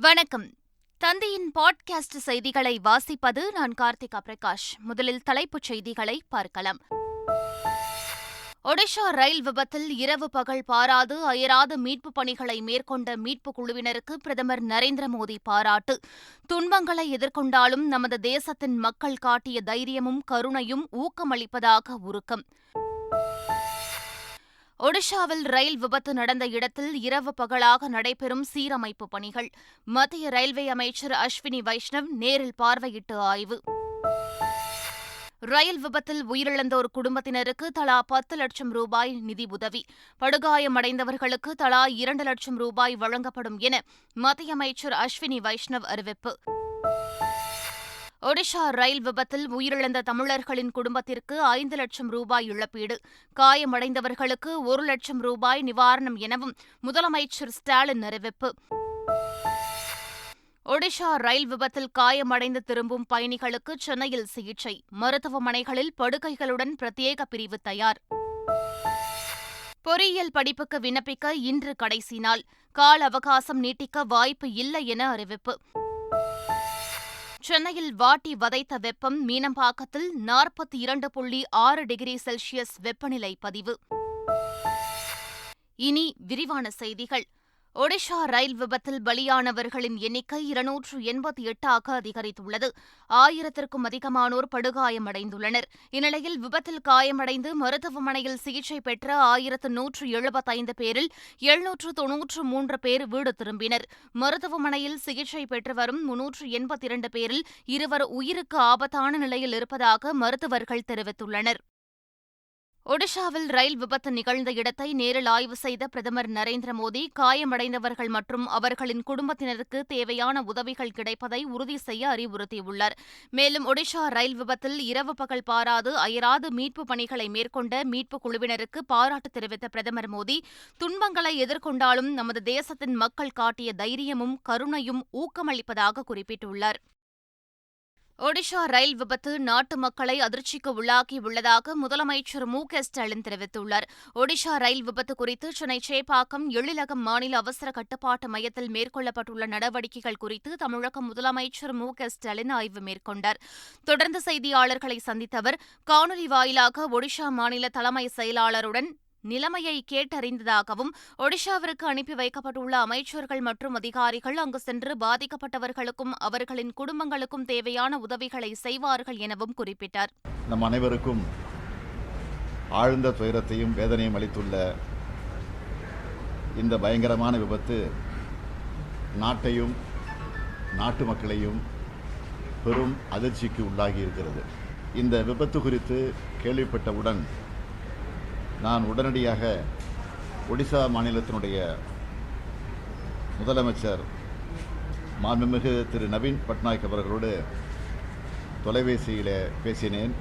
வணக்கம். தந்தையின் பாட்காஸ்ட் செய்திகளை வாசிப்பது நான் கார்த்திகா பிரகாஷ். முதலில் தலைப்புச் செய்திகளை பார்க்கலாம். ஒடிஷா ரயில் விபத்தில் இரவு பகல் பாராது அயராது மீட்புப் பணிகளை மேற்கொண்ட மீட்புக் குழுவினருக்கு பிரதமர் நரேந்திர மோடி பாராட்டு. துன்பங்களை எதிர்கொண்டாலும் நமது தேசத்தின் மக்கள் காட்டிய தைரியமும் கருணையும் ஊக்கமளிப்பதாக உருக்கம். ஒடிஷாவில் ரயில் விபத்து நடந்த இடத்தில் இரவு பகலாக நடைபெறும் சீரமைப்பு பணிகள். மத்திய ரயில்வே அமைச்சர் அஸ்வினி வைஷ்ணவ் நேரில் பார்வையிட்டு ஆய்வு. ரயில் விபத்தில் உயிரிழந்தோர் குடும்பத்தினருக்கு தலா பத்து லட்சம் ரூபாய் நிதி உதவி. படுகாயமடைந்தவர்களுக்கு தலா இரண்டு லட்சம் ரூபாய் வழங்கப்படும் என மத்திய அமைச்சர் அஸ்வினி வைஷ்ணவ் அறிவிப்பு. ஒடிஷா ரயில் விபத்தில் உயிரிழந்த தமிழர்களின் குடும்பத்திற்கு ஐந்து லட்சம் ரூபாய் இழப்பீடு. காயமடைந்தவர்களுக்கு ஒரு லட்சம் ரூபாய் நிவாரணம் எனவும் முதலமைச்சர் ஸ்டாலின் அறிவிப்பு. ஒடிஷா ரயில் விபத்தில் காயமடைந்து திரும்பும் பயணிகளுக்கு சென்னையில் சிகிச்சை. மருத்துவமனைகளில் படுக்கைகளுடன் பிரத்யேக பிரிவு தயார். பொறியியல் படிப்புக்கு விண்ணப்பிக்க இன்று கடைசி நாள். கால அவகாசம் நீட்டிக்க வாய்ப்பு இல்லை என அறிவிப்பு. சென்னையில் வாட்டி வதைத்த வெப்பம் மீனம்பாக்கத்தில் நாற்பத்தி இரண்டு புள்ளி ஆறு டிகிரி செல்சியஸ் வெப்பநிலை பதிவு. இனி விரிவான செய்திகள். ஒடிஷா ரயில் விபத்தில் பலியானவர்களின் எண்ணிக்கை இருநூற்று எண்பத்தி எட்டாக அதிகரித்துள்ளது. ஆயிரத்திற்கும் அதிகமானோர் படுகாயமடைந்துள்ளனர். இந்நிலையில் விபத்தில் காயமடைந்து மருத்துவமனையில் சிகிச்சை பெற்ற ஆயிரத்து நூற்று எழுபத்தைந்து பேரில் எழுநூற்று தொன்னூற்று மூன்று பேர் வீடு திரும்பினர். மருத்துவமனையில் சிகிச்சை பெற்று வரும் முன்னூற்று எண்பத்தி இரண்டு பேரில் இருவர் உயிருக்கு ஆபத்தான நிலையில் இருப்பதாக மருத்துவர்கள் தெரிவித்துள்ளனர். ஒடிஷாவில் ரயில் விபத்து நிகழ்ந்த இடத்தை நேரில் ஆய்வு செய்த பிரதமர் நரேந்திர மோடி காயமடைந்தவர்கள் மற்றும் அவர்களின் குடும்பத்தினருக்கு தேவையான உதவிகள் கிடைப்பதை உறுதி செய்ய அறிவுறுத்தியுள்ளார். மேலும் ஒடிஷா ரயில் விபத்தில் இரவு பகல் பாராது அயராது மீட்புப் பணிகளை மேற்கொண்ட மீட்புக் குழுவினருக்கு பாராட்டு தெரிவித்த பிரதமர் மோடி துன்பங்களை எதிர்கொண்டாலும் நமது தேசத்தின் மக்கள் காட்டிய தைரியமும் கருணையும் ஊக்கமளிப்பதாக குறிப்பிட்டுள்ளார். ஒடிஷா ரயில் விபத்து நாட்டு மக்களை அதிர்ச்சிக்கு உள்ளாக்கியுள்ளதாக முதலமைச்சர் மு க ஸ்டாலின் தெரிவித்துள்ளார். ஒடிஷா ரயில் விபத்து குறித்து சென்னை சேப்பாக்கம் எழிலகம் மாநில அவசர கட்டுப்பாட்டு மையத்தில் மேற்கொள்ளப்பட்டுள்ள நடவடிக்கைகள் குறித்து தமிழக முதலமைச்சர் மு க ஸ்டாலின் ஆய்வு மேற்கொண்டார். தொடர்ந்து செய்தியாளர்களை சந்தித்த அவர் காணொலி வாயிலாக ஒடிஷா மாநில தலைமை செயலாளருடன் நிலைமையை கேட்டறிந்ததாகவும் ஒடிஷாவிற்கு அனுப்பி வைக்கப்பட்டுள்ள அமைச்சர்கள் மற்றும் அதிகாரிகள் அங்கு சென்று பாதிக்கப்பட்டவர்களுக்கும் அவர்களின் குடும்பங்களுக்கும் தேவையான உதவிகளை செய்வார்கள் எனவும் குறிப்பிட்டார். நம் அனைவருக்கும் ஆழ்ந்த துயரத்தையும் வேதனையும் அளித்துள்ள இந்த பயங்கரமான விபத்து நாட்டையும் நாட்டு மக்களையும் பெரும் அதிர்ச்சிக்கு உள்ளாகி இருக்கிறது. இந்த விபத்து குறித்து கேள்விப்பட்டவுடன் நான் உடனடியாக ஒடிசா மாநிலத்தினுடைய முதலமைச்சர் மாண்புமிகு திரு நவீன் பட்நாயக் அவர்களோடு தொலைபேசியில் பேசினேன்.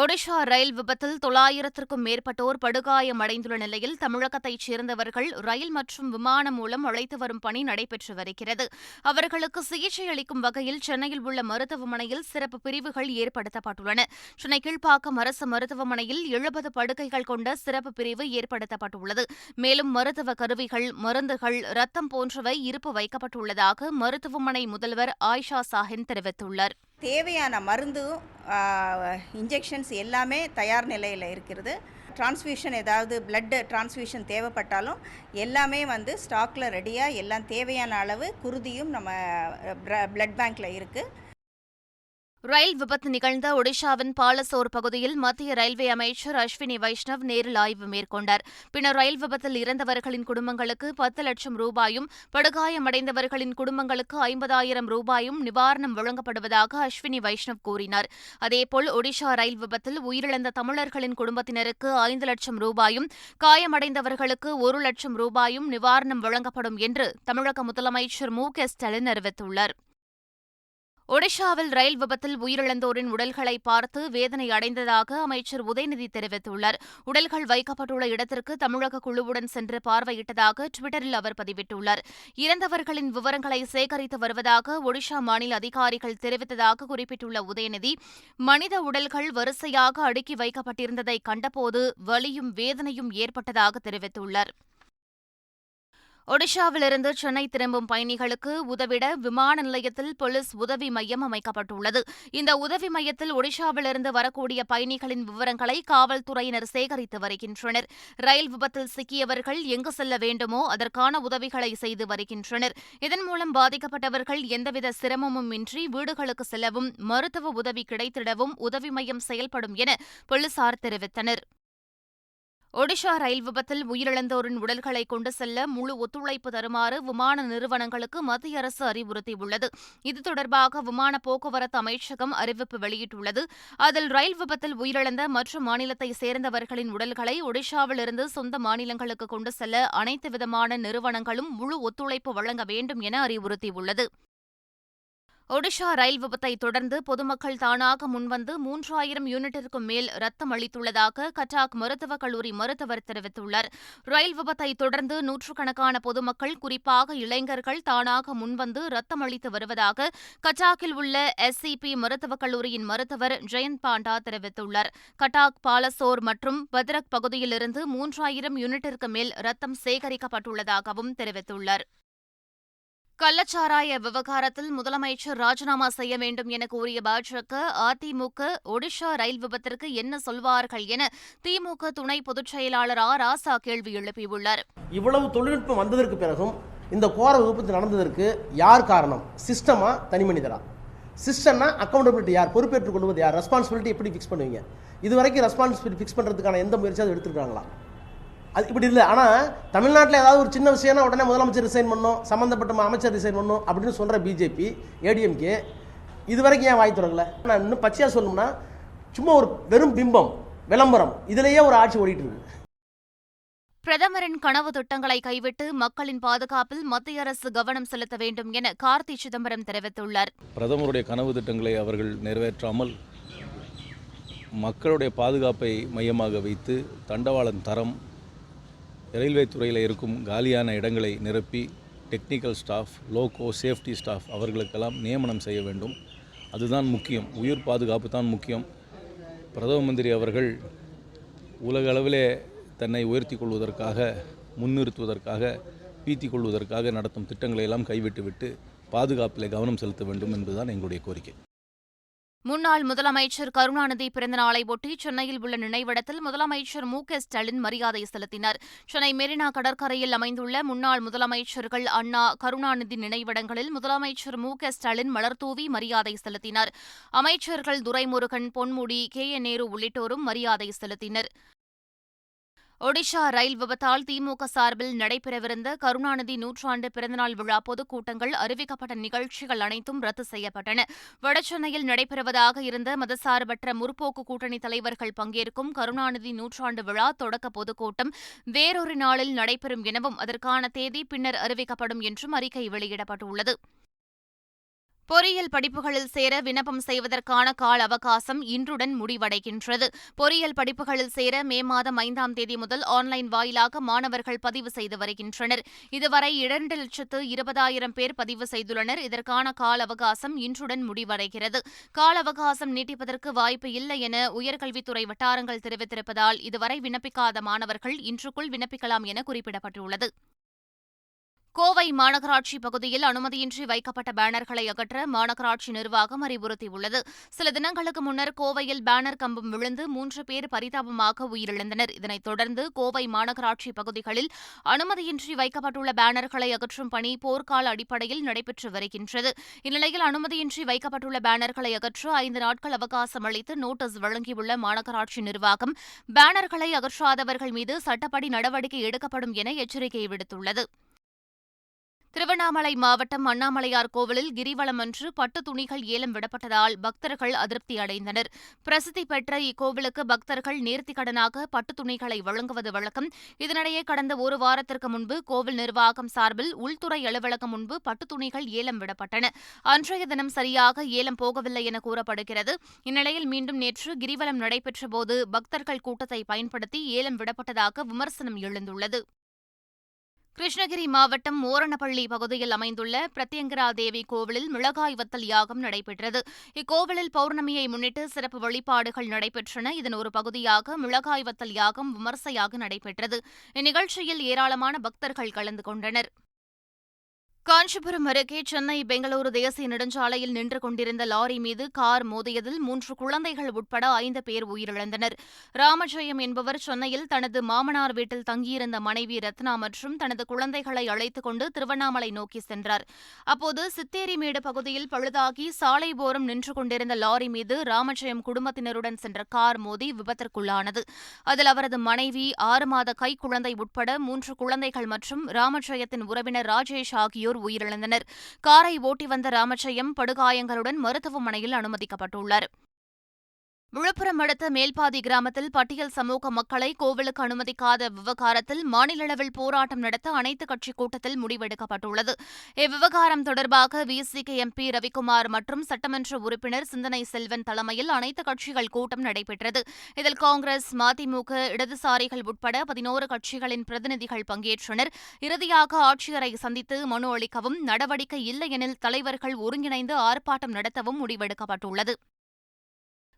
ஒடிஷா ரயில் விபத்தில் தொள்ளாயிரத்திற்கும் மேற்பட்டோர் படுகாயமடைந்துள்ள நிலையில் தமிழகத்தைச் சேர்ந்தவர்கள் ரயில் மற்றும் விமானம் மூலம் அழைத்து வரும் பணி நடைபெற்று வருகிறது. அவர்களுக்கு சிகிச்சை அளிக்கும் வகையில் சென்னையில் உள்ள மருத்துவமனையில் சிறப்பு பிரிவுகள் ஏற்படுத்தப்பட்டுள்ளன. சென்னை கீழ்ப்பாக்கம் அரசு மருத்துவமனையில் எழுபது படுக்கைகள் கொண்ட சிறப்பு பிரிவு ஏற்படுத்தப்பட்டுள்ளது. மேலும் மருத்துவ கருவிகள் மருந்துகள் ரத்தம் போன்றவை இருப்பு வைக்கப்பட்டுள்ளதாக மருத்துவமனை முதல்வர் ஆயிஷா சாஹின் தெரிவித்துள்ளார். தேவையான மருந்து இன்ஜெக்ஷன்ஸ் எல்லாமே தயார் நிலையில் இருக்கிறது. டிரான்ஸ்ஃபியூஷன் ஏதாவது பிளட்டு டிரான்ஸ்ஃபியூஷன் தேவைப்பட்டாலும் எல்லாமே வந்து ஸ்டாக்கில் ரெடியாக எல்லாம் தேவையான அளவு குருதியும் நம்ம பிளட் பேங்க்கில் இருக்குது ரயில் விபத்து நிகழ்ந்த ஒடிஷாவின் பாலசோர் பகுதியில் மத்திய ரயில்வே அமைச்சர் அஸ்வினி வைஷ்ணவ் நேரில் ஆய்வு மேற்கொண்டார். பின்னர் ரயில் விபத்தில் இறந்தவர்களின் குடும்பங்களுக்கு பத்து லட்சம் ரூபாயும் படுகாயமடைந்தவர்களின் குடும்பங்களுக்கு ஐம்பதாயிரம் ரூபாயும் நிவாரணம் வழங்கப்படுவதாக அஸ்வினி வைஷ்ணவ் கூறினார். அதேபோல் ஒடிஷா ரயில் விபத்தில் உயிரிழந்த தமிழர்களின் குடும்பத்தினருக்கு ஐந்து லட்சம் ரூபாயும் காயமடைந்தவர்களுக்கு ஒரு லட்சம் ரூபாயும் நிவாரணம் வழங்கப்படும் என்று தமிழக முதலமைச்சர் மு க ஸ்டாலின் அறிவித்துள்ளார். ஒடிஷாவில் ரயில் விபத்தில் உயிரிழந்தோரின் உடல்களை பார்த்து வேதனை அடைந்ததாக அமைச்சர் உதயநிதி தெரிவித்துள்ளார். உடல்கள் வைக்கப்பட்டுள்ள இடத்திற்கு தமிழக குழுவுடன் சென்று பார்வையிட்டதாக டுவிட்டரில் அவர் பதிவிட்டுள்ளார். இறந்தவர்களின் விவரங்களை சேகரித்து வருவதாக ஒடிஷா மாநில அதிகாரிகள் தெரிவித்ததாக குறிப்பிட்டுள்ள உதயநிதி மனித உடல்கள் வரிசையாக அடுக்கி வைக்கப்பட்டிருந்ததை கண்டபோது வலியும் வேதனையும் ஏற்பட்டதாக தெரிவித்துள்ளார். ஒடிஷாவிலிருந்து சென்னை திரும்பும் பயணிகளுக்கு உதவிட விமான நிலையத்தில் போலீஸ் உதவி மையம் அமைக்கப்பட்டுள்ளது. இந்த உதவி மையத்தில் ஒடிஷாவிலிருந்து வரக்கூடிய பயணிகளின் விவரங்களை காவல்துறையினர் சேகரித்து வருகின்றனர். ரயில் விபத்தில் சிக்கியவர்கள் எங்கு செல்ல வேண்டுமோ அதற்கான உதவிகளை செய்து வருகின்றனர். இதன் மூலம் பாதிக்கப்பட்டவர்கள் எந்தவித சிரமமும் இன்றி வீடுகளுக்கு செல்லவும் மருத்துவ உதவி கிடைத்திடவும் உதவி மையம் செயல்படும் என போலீசார் தெரிவித்தனர். ஒடிஷா ரயில் விபத்தில் உயிரிழந்தோரின் உடல்களை கொண்டு செல்ல முழு ஒத்துழைப்பு தருமாறு விமான நிறுவனங்களுக்கு மத்திய அரசு அறிவுறுத்தியுள்ளது. இது தொடர்பாக விமான போக்குவரத்து அமைச்சகம் அறிவிப்பு வெளியிட்டுள்ளது. அதில் ரயில் விபத்தில் உயிரிழந்த மற்ற மாநிலத்தை சேர்ந்தவர்களின் உடல்களை ஒடிஷாவிலிருந்து சொந்த மாநிலங்களுக்கு கொண்டு செல்ல அனைத்து விதமான நிறுவனங்களும் முழு ஒத்துழைப்பு வழங்க வேண்டும் என அறிவுறுத்தியுள்ளது. ஒடிஷா ரயில் விபத்தை தொடர்ந்து பொதுமக்கள் தானாக முன்வந்து மூன்றாயிரம் யூனிட்டிற்கும் மேல் ரத்தம் அளித்துள்ளதாக கட்டாக் மருத்துவக் கல்லூரி மருத்துவர் தெரிவித்துள்ளார். ரயில் விபத்தை தொடர்ந்து நூற்றுக்கணக்கான பொதுமக்கள் குறிப்பாக இளைஞர்கள் தானாக முன்வந்து ரத்தம் அளித்து வருவதாக கட்டாக்கில் உள்ள எஸ்சிபி மருத்துவக் கல்லூரியின் மருத்துவர் ஜெயந்த் பாண்டா தெரிவித்துள்ளார். கட்டாக் பாலசோர் மற்றும் பத்ரக் பகுதியிலிருந்து மூன்றாயிரம் யூனிட்டிற்கு மேல் ரத்தம் சேகரிக்கப்பட்டுள்ளதாகவும் தெரிவித்துள்ளார். கள்ளச்சாராய விவகாரத்தில் முதலமைச்சர் ராஜினாமா செய்ய வேண்டும் என கூறிய பாஜக அதிமுக ஒடிஷா ரயில் விபத்திற்கு என்ன சொல்வார்கள் என திமுக துணை பொதுச் செயலாளர் ஆ. ராசா கேள்வி எழுப்பியுள்ளார். இவ்வளவு தொழில்நுட்பம் வந்ததற்கு பிறகும் இந்த கோர விபத்து நடந்ததற்கு யார் காரணம்? சிஸ்டமா தனி மனிதரா? சிஸ்டம்னா அக்கௌண்டபிலிட்டி யார்? பொறுப்பேற்றுக் கொள்வது யார்? ரெஸ்பான்சிபிலிட்டி எப்படி ஃபிக்ஸ் பண்ணுவீங்க? இது வரைக்கும் ரெஸ்பான்சிபிலிட்டி ஃபிக்ஸ் பண்ணுறதுக்கான எந்த முயற்சியாவது எடுத்துருக்காங்களா? அது இப்படி இல்லை. ஆனால் தமிழ்நாட்டில் ஏதாவது ஒரு சின்ன விஷயம்னா உடனே முதலமைச்சர் ரிசைன் பண்ணும் சம்மந்தப்பட்ட அமைச்சர் ரிசைன் பண்ணும் அப்படின்னு சொல்கிற பிஜேபி ஏடிஎம்கே இது வரைக்கும் ஏன் வாய் தொடங்கல நான் இன்னும் பச்சையாக சொல்லணும்னா சும்மா ஒரு வெறும் பிம்பம் விளம்பரம் இதுலேயே ஒரு ஆட்சி ஓடிட்டு இருக்கு பிரதமரின் கனவு திட்டங்களை கைவிட்டு மக்களின் பாதுகாப்பில் மத்திய அரசு கவனம் செலுத்த வேண்டும் என கார்த்தி சிதம்பரம் தெரிவித்துள்ளார். பிரதமருடைய கனவு திட்டங்களை அவர்கள் நிறைவேற்றாமல் மக்களுடைய பாதுகாப்பை மையமாக வைத்து தண்டவாளன் தரம் ரயில்வே துறையில் இருக்கும் காலியான இடங்களை நிரப்பி technical staff loco safety staff அவர்களுக்கெல்லாம் நியமனம் செய்ய வேண்டும். அதுதான் முக்கியம். உயிர் பாதுகாப்பு தான் முக்கியம். பிரதம மந்திரி அவர்கள் உலக அளவிலே தன்னை உயர்த்தி கொள்வதற்காக முன்னிறுத்துவதற்காக பீத்தி கொள்வதற்காக நடத்தும் திட்டங்களை எல்லாம் கைவிட்டுவிட்டு பாதுகாப்பில் கவனம் செலுத்த வேண்டும் என்பதுதான் எங்களுடைய கோரிக்கை. முன்னாள் முதலமைச்சர் கருணாநிதி பிறந்தநாளை ஒட்டி சென்னையில் உள்ள நினைவிடத்தில் முதலமைச்சர் மு க ஸ்டாலின் மரியாதை செலுத்தினார். சென்னை மெரினா கடற்கரையில் அமைந்துள்ள முன்னாள் முதலமைச்சர்கள் அண்ணா கருணாநிதி நினைவிடங்களில் முதலமைச்சர் மு க ஸ்டாலின் மலர்தூவி மரியாதை செலுத்தினர். அமைச்சர்கள் துரைமுருகன் பொன்முடி கே. என் நேரு உள்ளிட்டோரும் மரியாதை செலுத்தினர். ஒடிஷா ரயில் விபத்தால் திமுக சார்பில் நடைபெறவிருந்த கருணாநிதி நூற்றாண்டு பிறந்தநாள் விழா பொதுக்கூட்டங்கள் அறிவிக்கப்பட்ட நிகழ்ச்சிகள் அனைத்தும் ரத்து செய்யப்பட்டன. வடசென்னையில் நடைபெறுவதாக இருந்த மதசார்பற்ற முற்போக்கு கூட்டணி தலைவர்கள் பங்கேற்கும் கருணாநிதி நூற்றாண்டு விழா தொடக்க பொதுக்கூட்டம் வேறொரு நாளில் நடைபெறும் எனவும் அதற்கான தேதி பின்னர் அறிவிக்கப்படும் என்றும் அறிக்கை வெளியிடப்பட்டுள்ளது. பொறியியல் படிப்புகளில் சேர விண்ணப்பம் செய்வதற்கான கால அவகாசம் இன்றுடன் முடிவடைகின்றது. பொறியியல் படிப்புகளில் சேர மே மாதம் ஐந்தாம் தேதி முதல் ஆன்லைன் வாயிலாக மாணவர்கள் பதிவு செய்து வருகின்றனர். இதுவரை இரண்டு லட்சத்து இருபதாயிரம் பேர் பதிவு செய்துள்ளனர். இதற்கான கால அவகாசம் இன்றுடன் முடிவடைகிறது. கால அவகாசம் நீட்டிப்பதற்கு வாய்ப்பு இல்லை என உயர்கல்வித்துறை வட்டாரங்கள் தெரிவித்திருப்பதால் இதுவரை விண்ணப்பிக்காத மாணவர்கள் இன்றுக்குள் விண்ணப்பிக்கலாம் என குறிப்பிடப்பட்டுள்ளது. கோவை மாநகராட்சி பகுதியில் அனுமதியின்றி வைக்கப்பட்ட பேனர்களை அகற்ற மாநகராட்சி நிர்வாகம் அறிவுறுத்தியுள்ளது. சில தினங்களுக்கு முன்னர் கோவையில் பேனர் கம்பம் விழுந்து மூன்று பேர் பரிதாபமாக உயிரிழந்தனர். இதனைத் தொடர்ந்து கோவை மாநகராட்சி பகுதிகளில் அனுமதியின்றி வைக்கப்பட்டுள்ள பேனர்களை அகற்றும் பணி போர்க்கால அடிப்படையில் நடைபெற்று வருகின்றது. இந்நிலையில் அனுமதியின்றி வைக்கப்பட்டுள்ள பேனர்களை அகற்ற ஐந்து நாட்கள் அவகாசம் அளித்து நோட்டீஸ் வழங்கியுள்ள மாநகராட்சி நிர்வாகம் பேனர்களை அகற்றாதவர்கள் மீது சட்டப்படி நடவடிக்கை எடுக்கப்படும் என எச்சரிக்கை விடுத்துள்ளது. திருவண்ணாமலை மாவட்டம் அண்ணாமலையார் கோவிலில் கிரிவலம் அன்று பட்டு துணிகள் ஏலம் விடப்பட்டதால் பக்தர்கள் அதிருப்தி அடைந்தனர். பிரசித்தி பெற்ற இக்கோவிலுக்கு பக்தர்கள் நேர்த்திக்கடனாக பட்டு துணிகளை வழங்குவது வழக்கம். இதனிடையே கடந்த ஒரு வாரத்திற்கு முன்பு கோவில் நிர்வாகம் சார்பில் உள்துறை அலுவலகம் முன்பு பட்டு துணிகள் ஏலம் விடப்பட்டன. அன்றைய தினம் சரியாக ஏலம் போகவில்லை என கூறப்படுகிறது. இந்நிலையில் மீண்டும் நேற்று கிரிவலம் நடைபெற்றபோது பக்தர்கள் கூட்டத்தை பயன்படுத்தி ஏலம் விடப்பட்டதாக விமர்சனம் எழுந்துள்ளது. கிருஷ்ணகிரி மாவட்டம் ஓரணப்பள்ளி பகுதியில் அமைந்துள்ள பிரத்யங்கரா தேவி கோவிலில் மிளகாய் வத்தல் யாகம் நடைபெற்றது. இக்கோவிலில் பௌர்ணமியை முன்னிட்டு சிறப்பு வழிபாடுகள் நடைபெற்றன. இதன் ஒரு பகுதியாக மிளகாய் வத்தல் யாகம் விமர்சையாக நடைபெற்றது. இந்நிகழ்ச்சியில் ஏராளமான பக்தர்கள் கலந்து கொண்டனர். காஞ்சிபுரம் அருகே சென்னை பெங்களூரு தேசிய நெடுஞ்சாலையில் நின்று கொண்டிருந்த லாரி மீது கார் மோதியதில் மூன்று குழந்தைகள் உட்பட ஐந்து பேர் உயிரிழந்தனர். ராமஜெயம் என்பவர் சென்னையில் தனது மாமனார் வீட்டில் தங்கியிருந்த மனைவி ரத்னா மற்றும் தனது குழந்தைகளை அழைத்துக் கொண்டு திருவண்ணாமலை நோக்கி சென்றார். அப்போது சித்தேரிமேடு பகுதியில் பழுதாகி சாலை போரம் நின்று கொண்டிருந்த லாரி மீது ராமஜெயம் குடும்பத்தினருடன் சென்ற கார் மோதி விபத்திற்குள்ளானது. அதில் அவரது மனைவி ஆறு மாத கை குழந்தை உட்பட மூன்று குழந்தைகள் மற்றும் ராமஜெயத்தின் உறவினர் ராஜேஷ் ஆகியோர் ஆகியோர் உயிரிழந்தனர். காரை ஓட்டி வந்த ராமச்சயம் படுகாயங்களுடன் மருத்துவமனையில் அனுமதிக்கப்பட்டுள்ளார். விழுப்புரம் அடுத்த மேல்பாதி கிராமத்தில் பட்டியல் சமூக மக்களை கோவிலுக்கு அனுமதிக்காத விவகாரத்தில் மாநில அளவில் போராட்டம் நடத்த அனைத்துக் கட்சி கூட்டத்தில் முடிவெடுக்கப்பட்டுள்ளது. இவ்விவகாரம் தொடர்பாக விசிகே எம்பி ரவிக்குமார் மற்றும் சட்டமன்ற உறுப்பினர் சிந்தனை செல்வன் தலைமையில் அனைத்துக் கட்சிகள் கூட்டம் நடைபெற்றது. இதில் காங்கிரஸ் மதிமுக இடதுசாரிகள் உட்பட பதினோரு கட்சிகளின் பிரதிநிதிகள் பங்கேற்றனர். இறுதியாக ஆட்சியரை சந்தித்து மனு அளிக்கவும் நடவடிக்கை இல்லையெனில் தலைவர்கள் ஒருங்கிணைந்து ஆர்ப்பாட்டம் நடத்தவும் முடிவெடுக்கப்பட்டுள்ளது.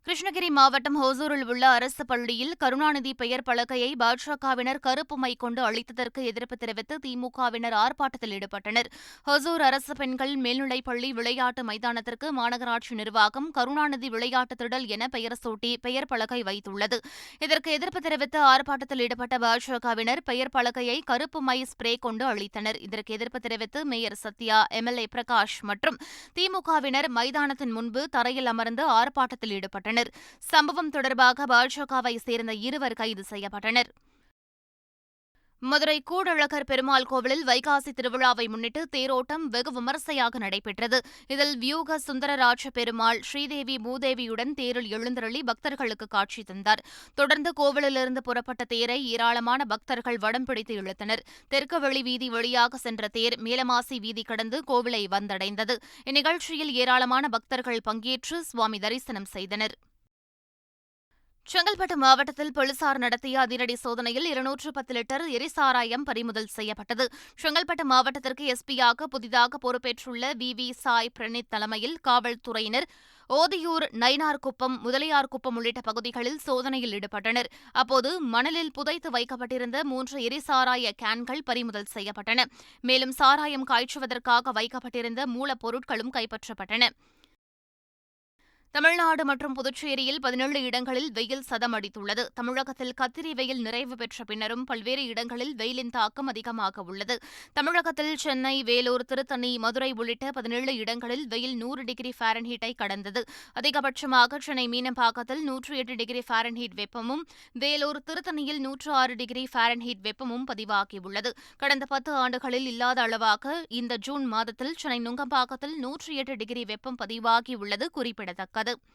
கிருஷ்ணகிரி மாவட்டம் ஹோசூரில் உள்ள அரசு பள்ளியில் கருணாநிதி பெயர் பலகையை பாஜகவினர் கருப்பு மை கொண்டு அளித்ததற்கு எதிர்ப்பு தெரிவித்து திமுகவினர் ஆர்ப்பாட்டத்தில் ஈடுபட்டனர். ஹொசூர் அரசு பெண்கள் மேல்நிலைப்பள்ளி விளையாட்டு மைதானத்திற்கு மாநகராட்சி நிர்வாகம் கருணாநிதி விளையாட்டு திடல் என பெயர் சூட்டி பெயர் பலகை வைத்துள்ளது. இதற்கு எதிர்ப்பு தெரிவித்து ஆர்ப்பாட்டத்தில் ஈடுபட்ட பாஜகவினர் பெயர் பலகையை கருப்பு மை ஸ்ப்ரே கொண்டு அளித்தனர் இதற்கு எதிர்ப்பு தெரிவித்து மேயர் சத்யா எம்எல்ஏ பிரகாஷ் மற்றும் திமுகவினர் மைதானத்தின் முன்பு தரையில் அமர்ந்து ஆர்ப்பாட்டத்தில் ஈடுபட்டனர். சம்பவம் தொடர்பாக பாஜகவை சேர்ந்த இருவர் கைது செய்யப்பட்டனர். மதுரை கூடழகர் பெருமாள் கோவிலில் வைகாசி திருவிழாவை முன்னிட்டு தேரோட்டம் வெகு விமர்சையாக நடைபெற்றது. இதில் வியூக சுந்தரராஜ பெருமாள் ஸ்ரீதேவி பூதேவியுடன் தேரில் எழுந்தருளி பக்தர்களுக்கு காட்சி தந்தார். தொடர்ந்து கோவிலிலிருந்து புறப்பட்ட தேரை ஏராளமான பக்தர்கள் வடம் பிடித்து இழுத்தனர். தெற்கு வெளி வீதி வழியாக சென்ற தேர் மேலமாசி வீதி கடந்து கோவிலை வந்தடைந்தது. இந்நிகழ்ச்சியில் ஏராளமான பக்தர்கள் பங்கேற்று சுவாமி தரிசனம் செய்தனர். செங்கல்பட்டு மாவட்டத்தில் போலீசார் நடத்திய அதிரடி சோதனையில் இருநூற்று பத்து லிட்டர் எரிசாராயம் பறிமுதல் செய்யப்பட்டது. செங்கல்பட்டு மாவட்டத்திற்கு எஸ்பியாக புதிதாக பொறுப்பேற்றுள்ள வி வி சாய் பிரணீத் தலைமையில் காவல்துறையினர் ஓதியூர் நயினார்குப்பம் முதலியார்குப்பம் உள்ளிட்ட பகுதிகளில் சோதனையில் ஈடுபட்டனர். அப்போது மணலில் புதைத்து வைக்கப்பட்டிருந்த மூன்று எரிசாராய கேன்கள் பறிமுதல் செய்யப்பட்டன. மேலும் சாராயம் காய்ச்சுவதற்காக வைக்கப்பட்டிருந்த மூலப்பொருட்களும் கைப்பற்றப்பட்டன. தமிழ்நாடு மற்றும் புதுச்சேரியில் பதினேழு இடங்களில் வெயில் சதம் அடித்துள்ளது தமிழகத்தில் கத்திரி வெயில் நிறைவு பெற்ற பின்னரும் பல்வேறு இடங்களில் வெயிலின் தாக்கம் அதிகமாக உள்ளது. தமிழகத்தில் சென்னை வேலூர் திருத்தணி மதுரை உள்ளிட்ட பதினேழு இடங்களில் வெயில் நூறு டிகிரி ஃபாரன்ஹீட்டை கடந்தது. அதிகபட்சமாக சென்னை மீனம்பாக்கத்தில் நூற்று எட்டு டிகிரி ஃபாரன்ஹீட் வெப்பமும் வேலூர் திருத்தணியில் நூற்று ஆறு டிகிரி ஃபாரன்ஹீட் வெப்பமும் பதிவாகியுள்ளது. கடந்த பத்து ஆண்டுகளில் இல்லாத அளவாக இந்த ஜூன் மாதத்தில் சென்னை நுங்கம்பாக்கத்தில் நூற்றி எட்டு டிகிரி வெப்பம் பதிவாகியுள்ளது குறிப்பிடத்தக்கது. உள்ளது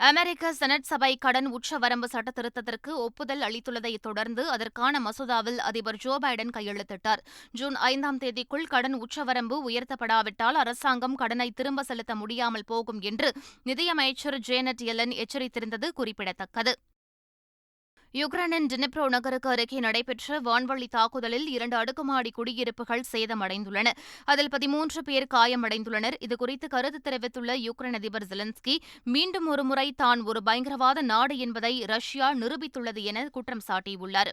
அமெரிக்க செனட் சபை கடன் உச்சவரம்பு சட்டத்திருத்தத்திற்கு ஒப்புதல் அளித்துள்ளதை தொடர்ந்து அதற்கான மசோதாவில் அதிபர் ஜோ பைடன் கையெழுத்திட்டார். ஜூன் ஐந்தாம் தேதிக்குள் கடன் உச்சவரம்பு உயர்த்தப்படாவிட்டால் அரசாங்கம் கடனை திரும்ப செலுத்த முடியாமல் போகும் என்று நிதியமைச்சர் ஜேனட் எலன் எச்சரித்திருந்தது குறிப்பிடத்தக்கது. யுக்ரைனின் டினிப்ரோ நகருக்கு அருகே நடைபெற்ற வான்வழி தாக்குதலில் இரண்டு அடுக்குமாடி குடியிருப்புகள் சேதமடைந்துள்ளன. அதில் பதிமூன்று பேர் காயமடைந்துள்ளனர். இதுகுறித்து கருத்து தெரிவித்துள்ள யுக்ரைன் அதிபர் ஜெலன்ஸ்கி மீண்டும் ஒருமுறை தான் ஒரு பயங்கரவாத நாடு என்பதை ரஷ்யா நிரூபித்துள்ளது என குற்றம் சாட்டியுள்ளார்.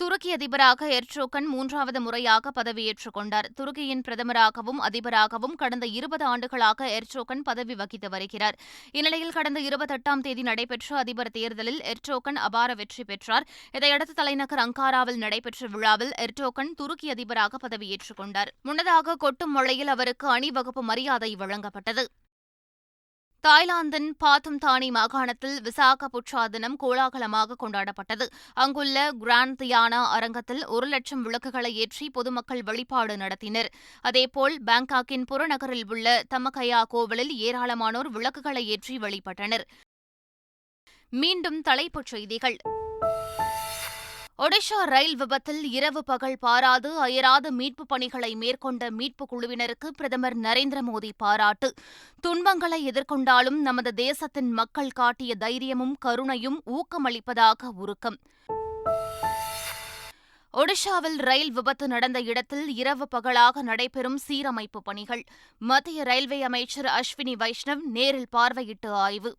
துருக்கி அதிபராக எர்ட்ரோகன் மூன்றாவது முறையாக பதவியேற்றுக் கொண்டார். துருக்கியின் பிரதமராகவும் அதிபராகவும் கடந்த இருபது ஆண்டுகளாக எர்ட்ரோகன் பதவி வகித்து வருகிறார். இந்நிலையில் கடந்த இருபத்தெட்டாம் தேதி நடைபெற்ற அதிபர் தேர்தலில் எர்ட்ரோகன் அபார வெற்றி பெற்றார். இதையடுத்து தலைநகர் அங்காராவில் நடைபெற்ற விழாவில் எர்டோகன் துருக்கி அதிபராக பதவியேற்றுக் கொண்டார். முன்னதாக கொட்டும் மழையில் அவருக்கு அணிவகுப்பு மரியாதை வழங்கப்பட்டது. தாய்லாந்தின் பாத்தும் தானி மாகாணத்தில் விசாக புட்சா தினம் கோலாகலமாக கொண்டாடப்பட்டது. அங்குள்ள கிராண்ட் தியானா அரங்கத்தில் ஒரு லட்சம் விளக்குகளை ஏற்றி பொதுமக்கள் வழிபாடு நடத்தினர். அதேபோல் பாங்காக்கின் புறநகரில் உள்ள தமகையா கோவிலில் ஏராளமானோர் விளக்குகளை ஏற்றி வழிபட்டனர். மீண்டும் தலைப்புச் செய்திகள். ஒடிஷா ரயில் விபத்தில் இரவு பகல் பாராது அயராது மீட்புப் பணிகளை மேற்கொண்ட மீட்புக் குழுவினருக்கு பிரதமர் நரேந்திர மோடி பாராட்டு. துன்பங்களை எதிர்கொண்டாலும் நமது தேசத்தின் மக்கள் காட்டிய தைரியமும் கருணையும் ஊக்கமளிப்பதாக உருக்கம். ஒடிஷாவில் ரயில் விபத்து நடந்த இடத்தில் இரவு பகலாக நடைபெறும் சீரமைப்பு பணிகள். மத்திய ரயில்வே அமைச்சர் அஸ்வினி வைஷ்ணவ் நேரில் பார்வையிட்டு ஆய்வு.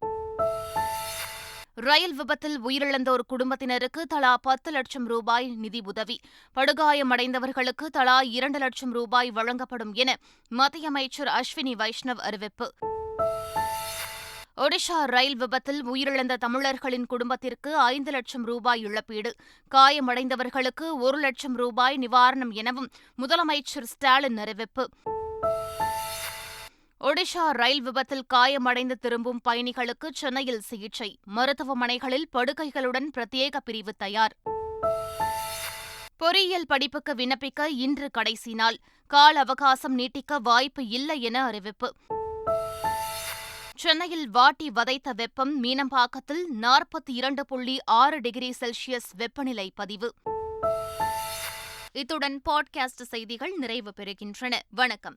ரயில் விபத்தில் உயிரிழந்தோர் குடும்பத்தினருக்கு தலா பத்து லட்சம் ரூபாய் நிதி உதவி. படுகாயமடைந்தவர்களுக்கு தலா இரண்டு லட்சம் ரூபாய் வழங்கப்படும் என மத்திய அமைச்சர் அஸ்வினி வைஷ்ணவ் அறிவிப்பு. ஒடிஷா ரயில் விபத்தில் உயிரிழந்த தமிழர்களின் குடும்பத்திற்கு ஐந்து லட்சம் ரூபாய் இழப்பீடு. காயமடைந்தவர்களுக்கு ஒரு லட்சம் ரூபாய் நிவாரணம் எனவும் முதலமைச்சர் ஸ்டாலின் அறிவிப்பு. ஒடிஷா ரயில் விபத்தில் காயமடைந்து திரும்பும் பயணிகளுக்கு சென்னையில் சிகிச்சை. மருத்துவமனைகளில் படுக்கைகளுடன் பிரத்யேக பிரிவு தயார். பொறியியல் படிப்புக்கு விண்ணப்பிக்க இன்று கடைசி நாள். கால அவகாசம் நீட்டிக்க வாய்ப்பு இல்லை என அறிவிப்பு. சென்னையில் வாட்டி வதைத்த வெப்பம் மீனம்பாக்கத்தில் நாற்பத்தி இரண்டு புள்ளி ஆறு டிகிரி செல்சியஸ் வெப்பநிலை பதிவு. இத்துடன் பாட்காஸ்ட் செய்திகள் நிறைவு பெறுகின்றன. வணக்கம்.